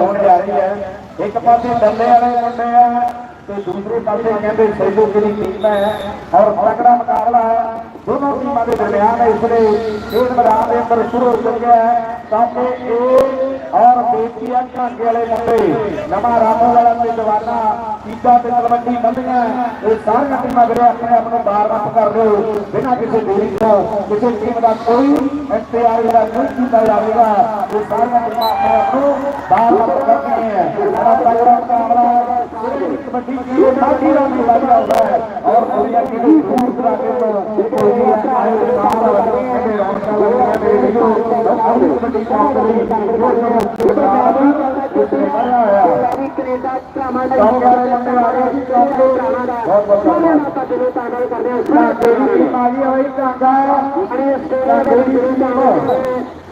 ਹੋਣ ਜਾ ਰਹੀ ਹੈ। ਇੱਕ ਪਾਸੇ ਡੱਲੇ ਵਾਲੇ ਮੁੰਡੇ ਆ ਤੇ ਦੂਸਰੇ ਪਾਸੇ ਕਹਿੰਦੇ ਸੈਦੂ ਦੀ ਟੀਮ ਹੈ ਔਰ ਤਕੜਾ ਮੁਕਾਬਲਾ ਹੈ। ਦੋਨੋਂ ਟੀਮਾਂ ਦੇ ਦਰਮਿਆਨ ਇਸ ਲਈ ਖੇਡ ਮੈਦਾਨ ਦੇ ਅੰਦਰ ਸ਼ੁਰੂ ਹੋ ਚੁੱਕਿਆ ਹੈ। ਕਿਉਂਕਿ ਇਹ ਔਰ ਬੇਟੀਆਂ ਘਾਂਗੇ ਵਾਲੇ ਮੁੰਡੇ ਨਵਾਂ ਰਾਮੋ ਵਾਲਾ ਤੇ ਜਵਾਨਾ ਚੀਜ਼ਾਂ ਤੇ ਤਲਵੰਡੀ ਬੰਦੀਆਂ। ਇਹ ਸਾਰੀਆਂ ਟੀਮਾਂ ਵੀਰੇ ਆਪਣੇ ਆਪ ਨੂੰ ਬਾਰ-ਬਾਰ ਕਰ ਰਹੇ ਹੋ। ਬਿਨਾਂ ਕਿਸੇ ਦੇਰੀ ਤੋਂ, ਕਿਸੇ ਟੀਮ ਦਾ ਕੋਈ ਇਖਤਿਆਰ ਜਿਹੜਾ ਨਹੀਂ ਕੀਤਾ ਜਾਵੇਗਾ ਇਹ ਸਾਰੀਆਂ ਟੀਮਾਂ ਆਪਣੇ ਆਪ ਨੂੰ ਬਾਰ-ਬਾਰ ਕਰਦੀਆਂ ਹੈ ਬੜਾ ਤਗੜਾ ਮੁਕਾਬਲਾ ਹੈ ਇੱਕ ਸਾਡੀ ਦਾ ਵੀ ਲੱਗਦਾ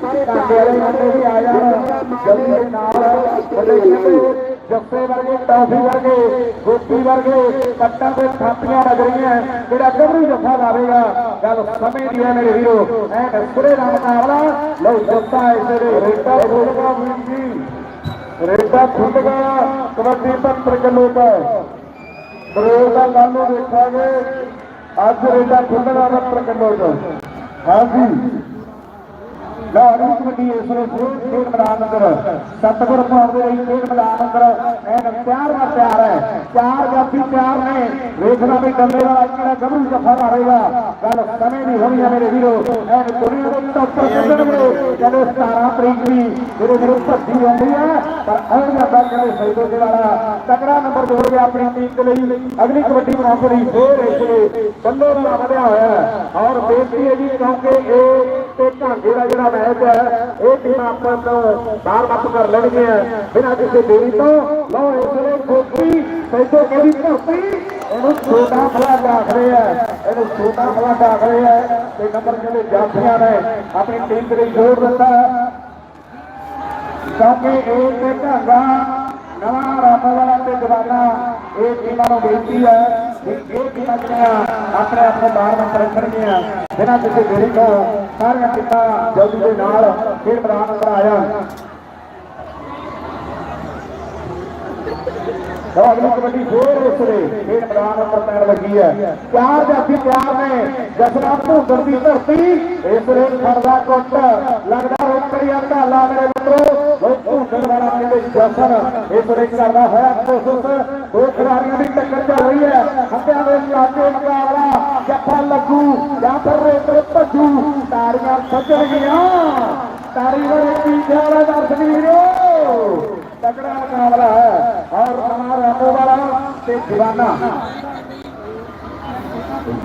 ਸਾਰੇ ਢਾਂਗੇ ਵਾਲੇ ਮੁੰਡੇ ਵੀ ਆ ਜਾਣ ਜਲਦੀ ਦੇ ਨਾਲ ਵੱਡੇ ਕਹਿੰਦੇ ਜੱਫੇ ਵਰਗੇ, ਟੌਫੀ ਵਰਗੇ ਗੋਪੀ ਵਰਗੇ, ਕੱਟਾਂ ਤੇ ਥਾਪੀਆਂ ਲੱਗ ਰਹੀਆਂ। ਜਿਹੜਾ ਗੱਭਰੂ ਜੱਫਾ ਲਾਵੇਗਾ, ਗੱਲ ਸਮੇਂ ਦੀ ਹੈ ਮੇਰੇ ਵੀਰੋ। ਐ ਨਸਰੇ ਦਾ ਮੁਕਾਬਲਾ ਲਓ ਜੱਫਾ ਇਸੇ ਦੇ ਰੇਟਾ ਖੁੱਲਗਾ ਵੀਰ ਜੀ। ਰੇਟਾ ਖੁੱਲਗਾ ਕਬੱਡੀ 75 ਕਿਲੋ ਦਾ। ਬਰੇਲ ਦਾ ਕੱਲ ਨੂੰ ਦੇਖਾਂਗੇ। ਅੱਜ ਰੇਟਾ ਖੁੱਲਣਾ 70 ਕਿਲੋ ਦਾ। ਹਾਂਜੀ। ਲਓ ਅਗਲੀ ਕਬੱਡੀ ਇਸ ਵੇਲੇ ਫੇਰ ਖੇਡ ਮੈਦਾਨ ਅੰਦਰ। ਸਤਗੁਰ ਪਾਉਣ ਦੇ ਲਈ ਖੇਡ ਮੈਦਾਨ ਅੰਦਰ। ਐਨ ਪਿਆਰ ਨਾਲ ਪਿਆਰ ਹੈ। ਚਾਰ ਜਾਫੀ ਪਿਆਰ ਨੇ। ਵੇਖਣਾ ਵੀ ਡੱਲੇ ਵਾਲਾ ਕਿਹੜਾ ਗੱਭਰੂ ਜਫਾ ਮਾਰੇਗਾ ਗੱਲ ਸਮੇਂ ਦੀ ਹੋਣੀ ਹੈ ਮੇਰੇ ਵੀਰੋ। ਐਨ ਦੁਨੀਆ ਦੇ ਟੱਕਰ ਕੱਢਣਗੇ ਚਲੋ 17 ਤਰੀਕ ਦੀ ਮੇਰੇ ਵੀਰੋ ਭੱਜੀ ਆਉਂਦੀ ਹੈ। ਪਰ ਆਉਣ ਜਾਂਦਾ ਕਹਿੰਦੇ ਸੈਦੋ ਦੇ ਵਾਲਾ ਤਕੜਾ ਨੰਬਰ ਜੋੜ ਗਿਆ ਆਪਣੀ ਟੀਮ ਦੇ ਲਈ। ਅਗਲੀ ਕਬੱਡੀ ਬਣਾਉਣ ਦੇ ਲਈ ਫੇਰ ਇਸ ਲਈ ਬੱਲੇ ਵਾਲਾ ਵਧਿਆ ਹੋਇਆ ਹੈ। ਔਰ ਬੇਨਤੀ ਹੈ ਜੀ, ਕਿਉਂਕਿ ਇਹ ਤੇ ਢਾਂਗੇ ਦਾ ਜਿਹੜਾ ਮੈਚ ਹੈ, ਇਹ ਟੀਮਾਂ ਆਪਾਂ ਤੋਂ ਬਾਹਰ ਮੱਤ ਕਰ ਲੈਣਗੀਆਂ ਬਿਨਾਂ ਕਿਸੇ ਦੇਰੀ ਤੋਂ। ਲਓ, ਇਸ ਵੇਲੇ ਗੋਪੀ ਸੈਦੋ ਕਹਿੰਦੀ ਧਰਤੀ ਇਹਨੂੰ ਛੋਟਾ ਫਲਾਟ ਆਖਦੇ ਆ। ਇਹਨੂੰ ਛੋਟਾ ਫਲਾਟ ਆਖਦੇ ਆ। ਤੇ ਨੰਬਰ ਕਹਿੰਦੇ ਜਾਫੀਆਂ ਨੇ, ਆਪਣੀ ਟੀਮ ਦੇ ਲਈ ਜੋੜ ਦਿੱਤਾ। ਕਿਉਂਕਿ ਇਹ ਤੇ ਢਾਂਗਾ ਨਵਾਂ ਰਾਮਾ ਵਾਲਾ ਤੇ ਦਵਾਨਾ ਇਹ ਟੀਮਾਂ ਨੂੰ ਬੇਨਤੀ ਹੈ ਕਿ ਇਹ ਟੀਮਾਂ ਜਿਹੜੀਆਂ ਆਪਣੇ ਆਪ ਬਾਹਰ ਮਤ ਰੱਖਣਗੀਆਂ ਬਿਨਾਂ ਕਿਸੇ ਦੇਰੀ ਤੋਂ ਸਾਰੀਆਂ ਟੀਮਾਂ ਜਲਦੀ ਦੇ ਨਾਲ ਖੇਡ ਮੈਦਾਨ ਅੰਦਰ ਆ ਜਾਣ। ਲਓ, ਅਗਲੀ ਕਬੱਡੀ ਫੇਰ ਇਸ ਦੇ ਮੈਦਾਨ ਅੰਦਰ ਪੈਣ ਲੱਗੀ ਹੈ। ਚਾਰ ਜਾਫੀ ਤਿਆਰ ਨੇ ਜਸਨਾ ਭੁੰਦਰ ਦੀ ਧਰਤੀ, ਇਸ ਦੇ ਖੜਦਾ ਕੁੱਟ, ਲੱਗਦਾ ਰੋਕੜੀਆ ਢਾਲਾ ਮੇਰੇ ਮਿੱਤਰੋ ਉਹ ਭੁੰਦਰ ਵਾਲਾ ਕਹਿੰਦੇ ਜਸਨ, ਇਸ ਦੇ ਕਰਦਾ ਹੋਇਆ ਕੋਸ਼ਿਸ਼ ਦੋ ਖਿਡਾਰੀਆਂ ਦੀ ਟੱਕਰ ਚੱਲ ਰਹੀ ਹੈ। ਹੱਥਾਂ ਦੇ ਚਾਚੇ ਮੁਕਾਬਲਾ ਜੱਫਾ ਲੱਗੂ ਜਾਂ ਫਿਰ ਰੇਤਰ ਭੱਜੂ। ਤਾੜੀਆਂ ਸੱਜਣਗੀਆਂ ਤਾੜੀ ਵਾਲੇ ਪੀਛੇ ਵਾਲਾ ਦਰਸ਼ਕ ਵੀਰੋ ਤਕੜਾ ਮੁਕਾਬਲਾ ਹੈ। ਔਰ ਨਵਾਂ ਰਾਮੋ ਵਾਲਾ ਤੇ ਜਵਾਨਾ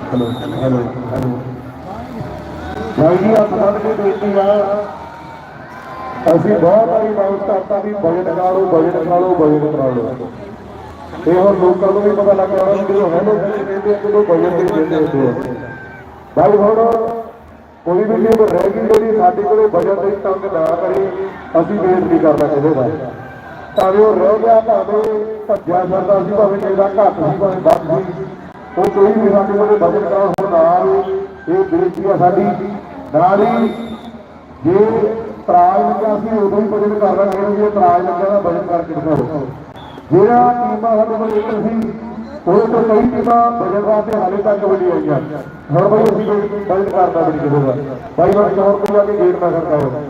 ਹੈਲੋ ਹੈਲੋ ਹੈਲੋ ਭਾਈ ਆ ਪਸੰਦ ਦੀ ਬੇਟੀ ਆ ਅਸੀਂ ਬਹੁਤ ਵਾਰੀ ਬਾਉਸ ਕਰਤਾ ਵੀ ਬਜਟ ਕਰਾ ਲਓ ਬਜਟ ਕਰਾ ਲਓ ਬਜਟ ਕਰਾ ਲਓ ਤੇ ਹੁਣ ਲੋਕਾਂ ਨੂੰ ਵੀ ਪਤਾ ਲੱਗ ਰਿਹਾ ਕਿ ਜਦੋਂ ਹੈਲੋ ਕਹਿੰਦੇ ਆ ਜਦੋਂ ਬਜਟ ਦੇ ਕਹਿੰਦੇ ਹੁੰਦੇ ਆ ਭਾਈ ਹੁਣ ਕੋਈ ਵੀ ਟੀਮ ਰਹਿ ਗਈ ਜਿਹੜੀ ਸਾਡੇ ਕੋਲੇ ਬਜਟ ਦੇ ਤੰਗ ਨਾ ਕਰੇ, ਅਸੀਂ ਵੇਟ ਨਹੀਂ ਕਰਦਾ ਕਿਸੇ ਦਾ। ਭਾਵੇਂ ਉਹ ਰਹਿ ਗਿਆ, ਭਾਵੇਂ ਭੱਜਿਆ ਫਿਰਦਾ ਸੀ, ਭਾਵੇਂ ਕਿਹਦਾ ਘੱਟ ਸੀ, ਭਾਵੇਂ ਵੱਧ ਸੀ, ਉਹ ਕੋਈ ਵੀ ਸਾਡੇ ਕੋਲੇ ਬਜਟ ਕਰਾ ਹੁਣ ਨਾਲ ਇਹ ਬੇਨਤੀ ਆ ਸਾਡੀ। ਨਾਲ ਹੀ ਜੇ ਤਰਾਜ ਲੱਗਾ ਸੀ, ਉਦੋਂ ਹੀ ਬਜਟ ਕਰਨਾ ਲਾਂਗੇ ਜੇ ਤਰਾਜ ਲੱਗਾ ਤਾਂ ਬਜਟ ਕਰਕੇ ਦਿਖਾਓ। ਜਿਹੜਾ ਟੀਮਾਂ ਸਾਡੇ ਕੋਲ ਇੱਕ ਸੀ, ਉਹ ਤੋਂ ਕਈ ਟੀਮਾਂ ਬਜਟ ਵਾਸਤੇ ਹਾਲੇ ਤੱਕ ਵੱਡੀ ਆਈਆਂ। ਹੁਣ ਬਈ ਅਸੀਂ ਬਜਟ ਕਰਦਾ ਬੜੀ ਕਿਸੇ ਬਾਈ ਬਣ ਚੌਰ ਤੋਂ ਜਾ ਕੇ ਗੇਟ ਮੈਂ ਕਰਦਾ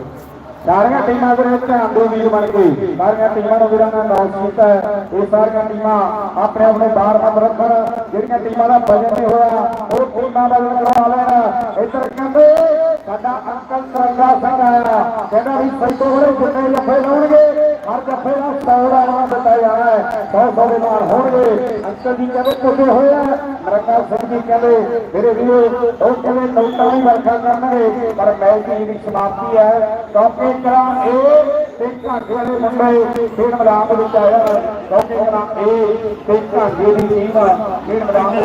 ਸਾਰੀਆਂ ਟੀਮਾਂ ਦੇ ਵਿੱਚ ਧਿਆਨ ਦਿਓ ਵੀਰ ਬਣ ਕੇ। ਸਾਰੀਆਂ ਟੀਮਾਂ ਨੂੰ ਵੀਰਾਂ ਨੇ ਅਨਾਉਂਸ ਕੀਤਾ ਇਹ ਸਾਰੀਆਂ ਟੀਮਾਂ ਆਪਣੇ ਆਪ ਨੂੰ ਬਾਹਰ ਰੱਖਣ ਜਿਹੜੀਆਂ ਟੀਮਾਂ ਦਾ ਬਜਟ ਨਹੀਂ ਹੋਇਆ, ਉਹ ਟੀਮਾਂ ਬਜਟ ਕਰਵਾ ਲੈਣ ਇੱਧਰ ਕਹਿੰਦੇ, ਸਾਡਾ ਅੰਕਲ ਸਰੰਗਾ ਸਿੰਘ ਆਇਆ। ਕਹਿੰਦਾ ਵੀ ਸੈਕੋ ਵਾਲੇ ਜਿੰਨੇ ਜੱਫੇ ਲਾਉਣਗੇ ਹਰ ਜੱਫੇ ਦਾ 100 ਦਾ ਇਨਾਮ ਦਿੱਤਾ ਜਾਣਾ ਹੈ। 100 100 ਦੇ ਨਾਲ ਹੋਣਗੇ। ਅੰਕਲ ਜੀ ਕਹਿੰਦੇ ਪੁੱਟੇ ਹੋਏ ਆ। ਮਰਕਾ ਸਿੰਘ ਜੀ ਕਹਿੰਦੇ, ਮੇਰੇ ਵੀਰੋ, ਉਹ ਕਹਿੰਦੇ ਨੌਟਾਂ ਵੀ ਵਰਖਾ ਕਰਨਗੇ, ਪਰ ਮੈਚ ਦੀ ਸਮਾਪਤੀ ਹੈ। ਕਿਉਂਕਿ ਕਰਾਂ ਇਹ ਤੇ ਘਾਟੇ ਵਾਲੇ ਮੁੰਡੇ ਖੇਡ ਮੈਦਾਨ ਵਿੱਚ ਆਇਆ। ਕਿਉਂਕਿ ਕਰਾਂ ਇਹ ਤੇ ਘਾਟੇ ਦੀ ਟੀਮ ਖੇਡ ਮੈਦਾਨ